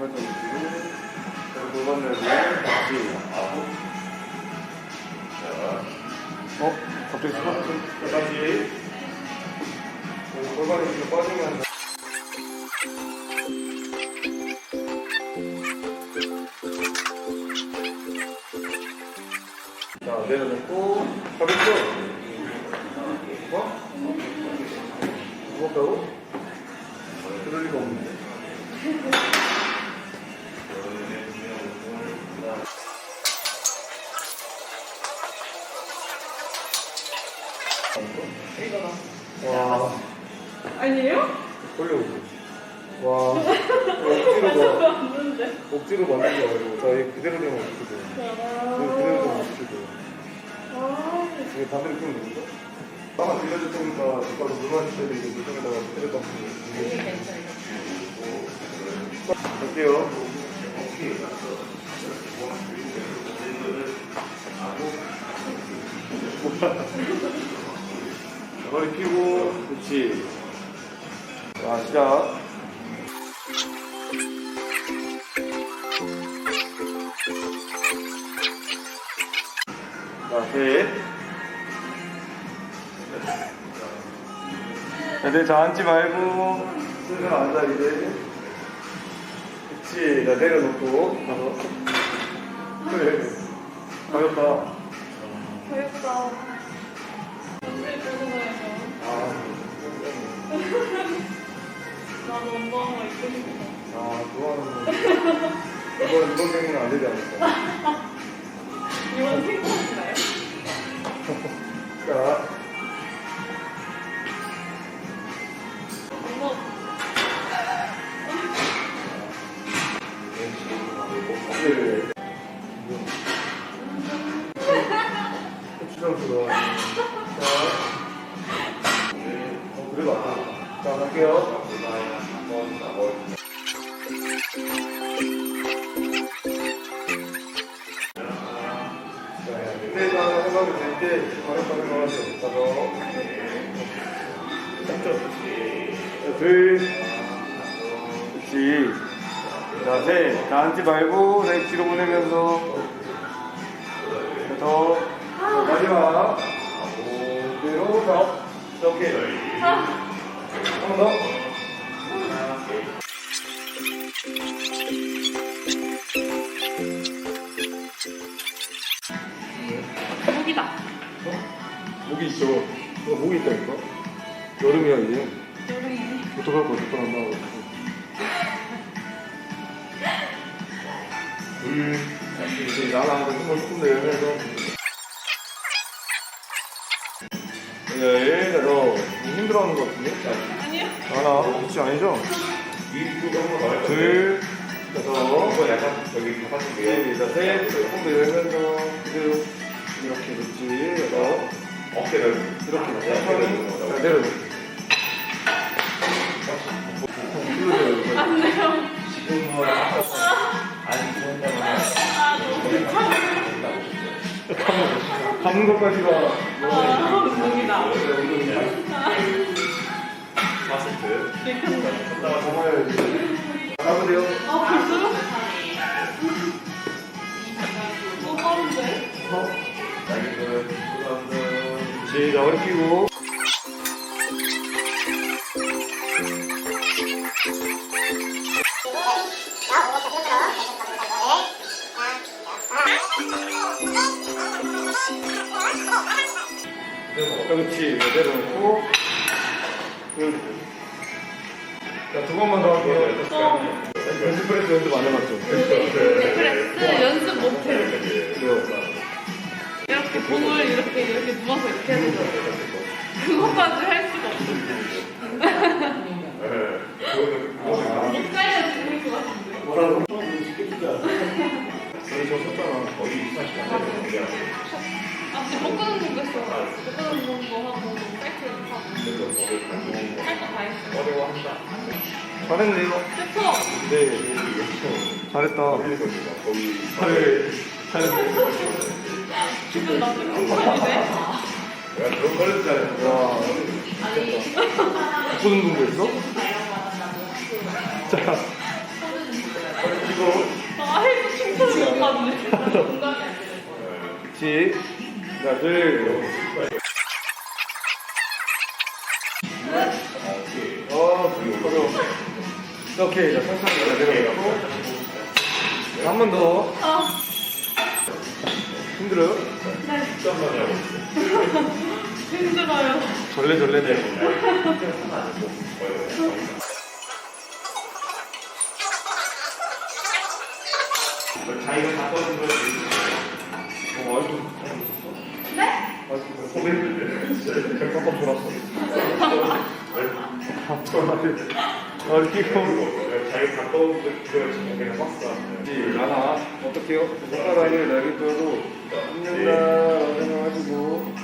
한번 더 주고 그리고 골반을 다시 하고 자 어? 갑자기 스톱? 자, 다시 골반이 이렇게 빠지면서 자 내려놓고 가볍죠? 어? 무겁다고? 그럴 리가 없는데 아니에요? 돌려오고 와 억지로 뭐 없는데. 억지로 만든 게 아니고 자 이거 그대로 되면 어떻게 돼? 그대로 되면 어떻게 돼? 아, 이게 반대로 끄면 되는 거? 빵을 빌려줄 테니까 오빠가 물 마실 때도 이거 물통에다가 그대로 담고 갈게요 머리 피고 그렇지 자 시작 자, 셋. 애들 자 앉지 말고 순서 앉아 이제. 그치. 자 내려놓고 가서. 그래. 가볍다. 귀엽다. 아 그거는 이번 이번 생은 안 되지 않을까. 이런 생각인가요? 자, 네. 자, 어, 그래도 안 돼. 자, 갈게요. 그때가 생각이 들때 바로 바로 나와서 가서 둘 그렇지 자, 셋. 자, 앉지 말고, 내 뒤로 보내면서. 자, 더. 자, 마지막. 그대로, 자, 이렇게. 한번 더. 목이다. 목이 있어. 어, 목이 있다니까? 여름이야, 이제. 여름이. 어떡할 거야, 어떡 안 나오고. 둘. 이제 나랑 한번 조금 더 열면서. 예, 자, 너 힘들어하는 것 같은데? 아니요. 하나, 그렇지 아니죠? 둘, 자, 더. 이거 약간 저기 가봤는데요. 자, 셋, 조금 더 열면서 그대로 이렇게 놓지. 여섯, 어깨를 이렇게 어깨를 천천히. 넣는 자. 내려놓. 안 돼요. 지금 뭐 아, 너무 귀찮아. 감는 것까지가 아, 목이다. 마스크. 잡아야지. 잡으 펴고. 자, 그렇지. 내려놓고. 그렇지. 자, 두 번만 더 할게요. 어, 벤치프레스 연습 안 해봤죠? 그래, 연습 못해. 이렇게 몸을 이렇게, 이렇게 누워서 이렇게 되잖아. 그것까지 할 수가 없어. 못 가야 죽을 것 같은데. 뭐라고? 저 섰잖아. 거의 24시간 내에 아, 근데 못 가는 공부 했어. 못 가는 공부 하고, 사이클 하고. 할거다 했어. 어려워 한다. 잘했네요. 그쵸? 네. 잘했다. 거의 잘해. 잘했네. 나쁘게 공부하는데? 내가 그런 걸 잘해. 와. 무슨 공부했어? 자. 맞네. 공감이 안 되는 거예요. 그렇지. 자, 둘. 어, 그리고 오케이. 자, 천천히 내려가고. 한 번 더. 아, 힘들어요? 네. 잠깐만요. 힘들어요. 절레절레네. 자기가 다 떠준 걸 어, 아이고. 네? 아이고, 소매를. 잠깐 돌았어. 아, 이렇게 걸 내가 박스 그렇지. 라나. 어떡해요? 손가락을 날개뼈로 씹는다. 생각하시고.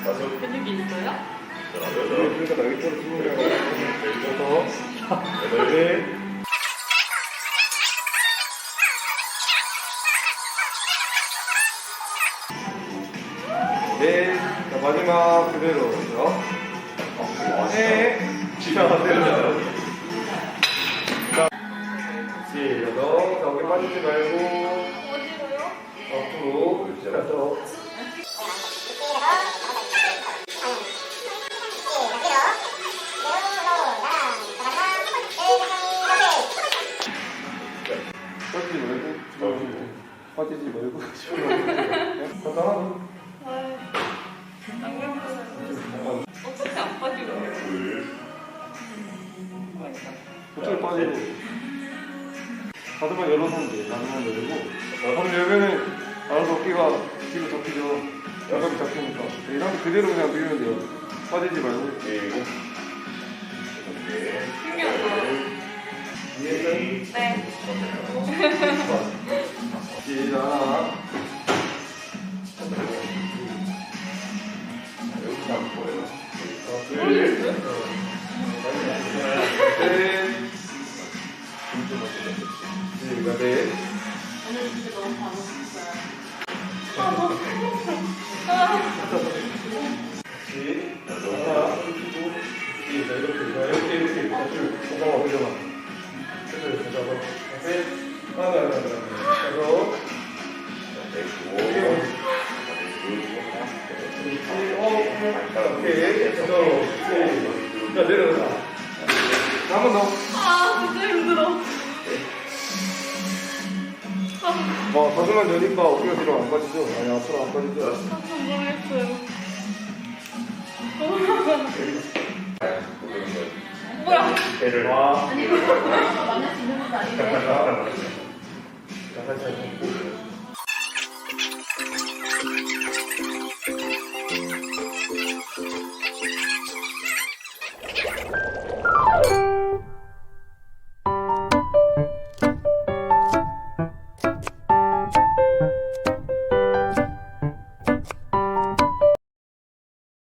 근육이 있어요? 여덟, 그러니까 씹는 거야. 여섯. 여덟, 네. 네. 자, 마지막 그대로. 그죠? 네. 자, 내려가요. 빠지지 말고. 어디로요? 앞으로. 자, 더. 빠지지 말고. 빠지지 말고. 어떻게 안 빠지고 둘, 어떻게 빠지고. 가슴만 열어서 하면 돼. 가슴만 열고. 가슴 열면은 알아서 어깨가 뒤로 잡히죠. 양갑이 잡히니까. 이 상태 그대로 그냥 밀면 돼요. 빠지지 말고. 일곱, 여덟, 신기하다. 네, 네. 시작. 시. 자, 이렇게. 자, 이렇게, 이렇게. 자, 줄. 잠깐만, 올려봐. 이렇게 잡아. 셋. 하나, 하나, 하나. 다섯. 오케이. 자, 내려가. 한번 더. 아, 진짜 힘들어. 아, 와, 가슴만 여니까 어깨가 뒤로 안 빠지죠? 아니, 앞으로 안 빠지죠? 깜짝 놀랐어요. 뭐야? 배를 와. 아니, 이거 만날 수 있는 것도 아닌데.